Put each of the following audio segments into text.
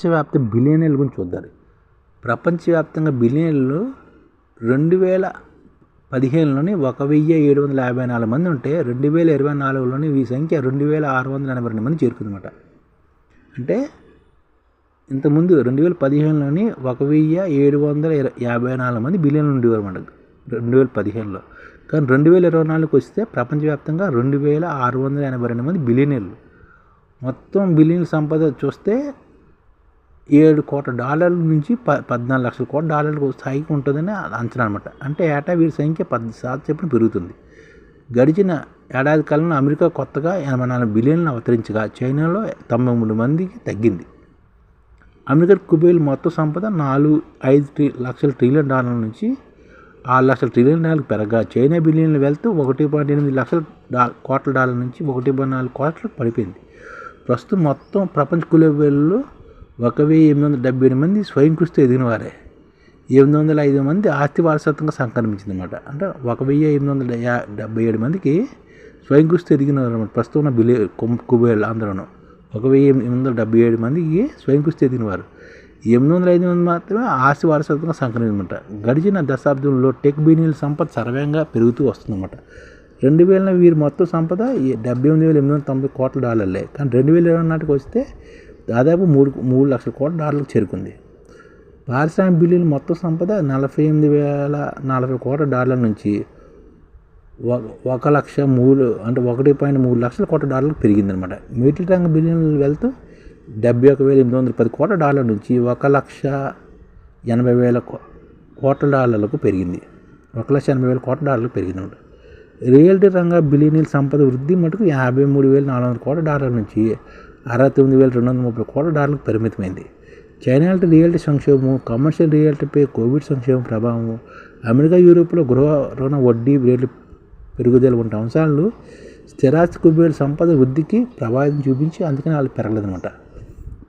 ప్రపంచవ్యాప్త బిలియనీల గురించి చూద్దాం ప్రపంచవ్యాప్తంగా బిలియనీర్లు రెండు వేల పదిహేనులోని ఒక వెయ్యి ఏడు వందల యాభై నాలుగు మంది ఉంటే రెండు వేల ఇరవై నాలుగులోని ఈ సంఖ్య రెండు వేల ఆరు వందల ఎనభై రెండు మంది చేరుకుందన్నమాట. అంటే ఇంతకుముందు రెండు వేల పదిహేనులోని ఒక వెయ్యి ఏడు వందల యాభై నాలుగు మంది బిలియన్లు ఉండేవారు అన్నమాట రెండు వేల పదిహేనులో. కానీ రెండు వేల ఇరవై నాలుగుకి వస్తే ప్రపంచవ్యాప్తంగా రెండు వేల ఆరు వందల ఎనభై రెండు మంది బిలియనీర్లు. మొత్తం బిలియన్ సంపద చూస్తే ఏడు కోట్ల డాలర్ల నుంచి ప పద్నాలుగు లక్షల కోట్ల డాలర్ల స్థాయికి ఉంటుందని అంచనా అనమాట అంటే ఏటా వీరి సంఖ్య పది శాతం చెప్పిన పెరుగుతుంది. గడిచిన ఏడాది కాలంలో అమెరికా కొత్తగా ఎనభై నాలుగు బిలియన్లు అవతరించగా చైనాలో తొంభై మూడు మందికి తగ్గింది. అమెరికా కుబేర్ల మొత్తం సంపద నాలుగు ఐదు ట్రి లక్షల ట్రిలియన్ డాలర్ల నుంచి ఆరు లక్షల ట్రిలియన్ డాలర్లకు పెరగా చైనా బిలియన్లు వెళ్తూ ఒకటి పాయింట్ ఎనిమిది లక్షల డా కోట్ల డాలర్ల నుంచి ఒకటి పాయింట్ నాలుగు కోట్లకు పడిపోయింది. ప్రస్తుతం మొత్తం ప్రపంచ కుబేర్లు ఒక వెయ్యి ఎనిమిది వందల డెబ్బై ఏడు మంది స్వయం కృషితో ఎదిగినవారే. ఎనిమిది వందల ఐదు మంది ఆస్తి వారసత్వంగా సంక్రమించింది అనమాట అంటే ఒక వెయ్యి ఎనిమిది వందల యా- డెబ్బై ఏడు మందికి స్వయం కృషితో ఎదిగినారు అనమాట ప్రస్తుతం ఉన్న బిలే కుబేళ్ళు ఆంధ్రను ఒక వెయ్యి ఎనిమిది వందల డెబ్బై ఏడు మందికి స్వయం కృషి ఎదిగినవారు. ఎనిమిది వందల ఐదు మంది మాత్రమే ఆస్తి వారసత్వంగా సంక్రమించమాట గడిచిన దశాబ్దంలో టెక్ బిలియన్ల సంపద సర్వేంగా పెరుగుతూ వస్తుందన్నమాట. రెండు వేల వీరి మొత్తం సంపద డెబ్బై ఎనిమిది వేల ఎనిమిది వందల తొంభై కోట్ల డాలర్లే. కానీ రెండు వేల ఇరవై నాటికి వస్తే దాదాపు మూడు మూడు లక్షల కోట్ల డాలర్లకు చేరుకుంది. పారిశ్రామిక బిల్లుల మొత్తం సంపద నలభై ఎనిమిది వేల నలభై కోట్ల డాలర్ల నుంచి ఒక ఒక లక్ష మూడు అంటే ఒకటి పాయింట్ మూడు లక్షల కోట్ల డాలర్లకు పెరిగిందనమాట మిడిల్ రంగ బిలియన్లు వెళ్తూ డెబ్బై ఒక వేల ఎనిమిది వందల పది కోట్ల డాలర్ల నుంచి ఒక లక్ష ఎనభై వేల కో- కోట్ల డాలర్లకు పెరిగింది. ఒక లక్ష ఎనభై వేల కోట్ల డాలర్లకు పెరిగిందన్నమాట. రియల్టీ రంగ బిలియనీల సంపద వృద్ధి మటుకు యాభై మూడు వేల నాలుగు వందల కోట్ల డాలర్ల నుంచి అరవై తొమ్మిది వేల రెండు వందల ముప్పై కోట్ల డాలర్లకు పరిమితమైంది. చైనా రియల్టీ సంక్షోభము కమర్షియల్ రియల్టీపై కోవిడ్ సంక్షోభం ప్రభావము అమెరికా యూరోప్లో గృహ రుణ వడ్డీ రేట్లు పెరుగుదల వంటి అంశాలు స్థిరాస్తి కుబేరు సంపద వృద్ధికి ప్రభావితం చూపించి అందుకని వాళ్ళు పెరగలేదన్నమాట.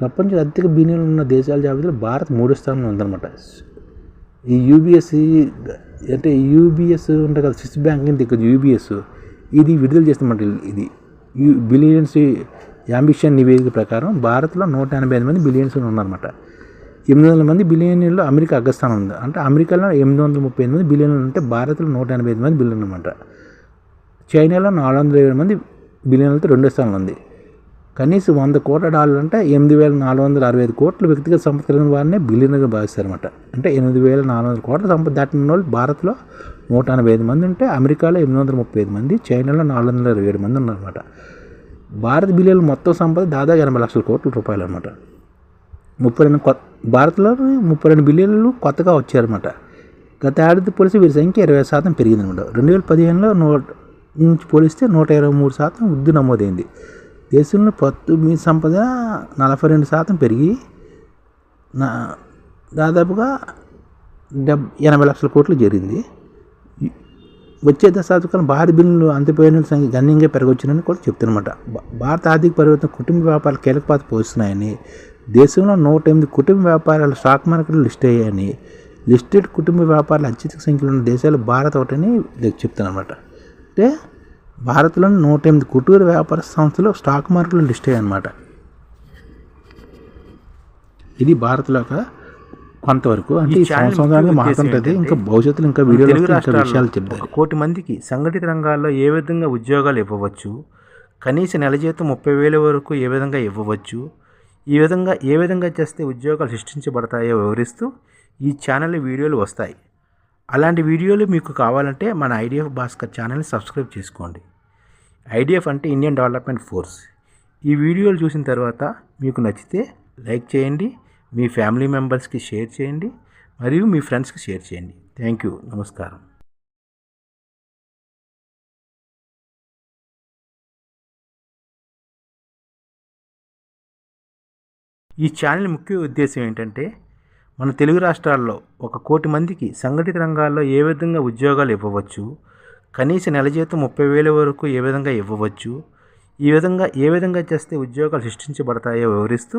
ప్రపంచ అత్యధిక బిలియన్లు ఉన్న దేశాల జాబితాలో భారత్ మూడో స్థానంలో ఉందన్నమాట. ఈ యూబీఎస్సి అంటే యూబీఎస్ ఉంటుంది కదా స్విస్ బ్యాంక్ కింద ఇక్కడ యూబీఎస్ ఇది విడుదల చేస్తున్నమాట ఇది. యూ బిలియన్స్ అంబిషన్ నివేదిక ప్రకారం భారత్లో నూట ఎనభై ఐదు మంది బిలియన్స్ ఉన్నారన్నమాట. ఎనిమిది వందల మంది బిలియనీర్లు అమెరికా అగ్రస్థానం ఉంది. అంటే అమెరికాలో ఎనిమిది వందల ముప్పై ఎనిమిది మంది బిలియన్లు ఉంటే భారత్లో నూట ఎనభై ఐదు మంది బిలియన్ అనమాట చైనాలో నాలుగు వందల ఇరవై మంది బిలియన్లతో రెండో స్థానంలో ఉంది. కనీసం వంద కోట్ల డాలర్లు అంటే ఎనిమిది వేల నాలుగు వందల అరవై ఐదు కోట్ల వ్యక్తిగత సంపద కలిగిన వారినే బిలియన్గా భావిస్తారన్నమాట అంటే ఎనిమిది వేల నాలుగు వందల కోట్ల సంపద దాటిన వాళ్ళు భారత్లో నూట ఎనభై ఐదు మంది ఉంటే అమెరికాలో ఎనిమిది వందల ముప్పై ఐదు మంది చైనాలో నాలుగు వందల ఇరవై ఏడు మంది ఉన్నారన్నమాట. భారత బిలియన్ మొత్తం సంపద దాదాపు ఎనభై లక్షల కోట్ల రూపాయలు అనమాట ముప్పై రెండు కొత్త భారత్లో ముప్పై రెండు బిలియన్లు కొత్తగా వచ్చారనమాట గత ఏడాది పోలిస్తే వీరి సంఖ్య ఇరవై శాతం పెరిగిందన్నమాట. రెండు వేల పదిహేనులో నూట నుంచి పోలిస్తే నూట ఇరవై మూడు శాతం వృద్ధి నమోదైంది. దేశంలో పత్తు మీ సంపద నలభై రెండు శాతం పెరిగి నా దాదాపుగా డెబ్ ఎనభై లక్షల కోట్లు జరిగింది వచ్చే దశాబ్దకాలం భారత బిల్లులు అంతపోయిన సంఖ్య గణనీయంగా పెరగొచ్చునని కూడా చెప్తున్నమాట. భారత ఆర్థిక పరివర్తన కుటుంబ వ్యాపారాలు కీలక పాత్ర పోషిస్తున్నాయని దేశంలో నూట ఎనిమిది కుటుంబ వ్యాపారాలు స్టాక్ మార్కెట్లో లిస్ట్ అయ్యాయని లిస్టెడ్ కుటుంబ వ్యాపారాలు అత్యధిక సంఖ్యలో ఉన్న దేశాలు భారత్ ఒకటని చెప్తున్నమాట. అంటే భారత్లోని నూట ఎనిమిది కుటీర వ్యాపార సంస్థలు స్టాక్ మార్కెట్లో లిస్ట్ అయ్యాయన్నమాట. ఇది భారత్లో ఒక కొంతవరకు అంటే ఈ సంవత్సరానికి ఉద్దేశం ఇంకా భవిష్యత్తులో ఇంకా రాష్ట్రాల్లో విషయాలు చెప్తారు. కోటి మందికి సంఘటిత రంగాల్లో ఏ విధంగా ఉద్యోగాలు ఇవ్వవచ్చు కనీస నెల జీతం ముప్పై వేల వరకు ఏ విధంగా ఇవ్వవచ్చు ఈ విధంగా ఏ విధంగా చేస్తే ఉద్యోగాలు సృష్టించబడతాయో వివరిస్తూ ఈ ఛానల్ వీడియోలు వస్తాయి. అలాంటి వీడియోలు మీకు కావాలంటే మన ఐడిఎఫ్ భాస్కర్ ఛానల్ని సబ్స్క్రైబ్ చేసుకోండి. ఐడిఎఫ్ అంటే ఇండియన్ డెవలప్మెంట్ ఫోర్స్. ఈ వీడియోలు చూసిన తర్వాత మీకు నచ్చితే లైక్ చేయండి మీ ఫ్యామిలీ మెంబర్స్కి షేర్ చేయండి మరియు మీ ఫ్రెండ్స్కి షేర్ చేయండి. Thank you. నమస్కారం. ఈ ఛానల్ ముఖ్య ఉద్దేశం ఏంటంటే మన తెలుగు రాష్ట్రాల్లో ఒక కోటి మందికి సంఘటిత రంగాల్లో ఏ విధంగా ఉద్యోగాలు ఇవ్వవచ్చు కనీస నెల జీతం ముప్పై వేల వరకు ఏ విధంగా ఇవ్వవచ్చు ఈ విధంగా ఏ విధంగా చేస్తే ఉద్యోగాలు సృష్టించబడతాయో వివరిస్తూ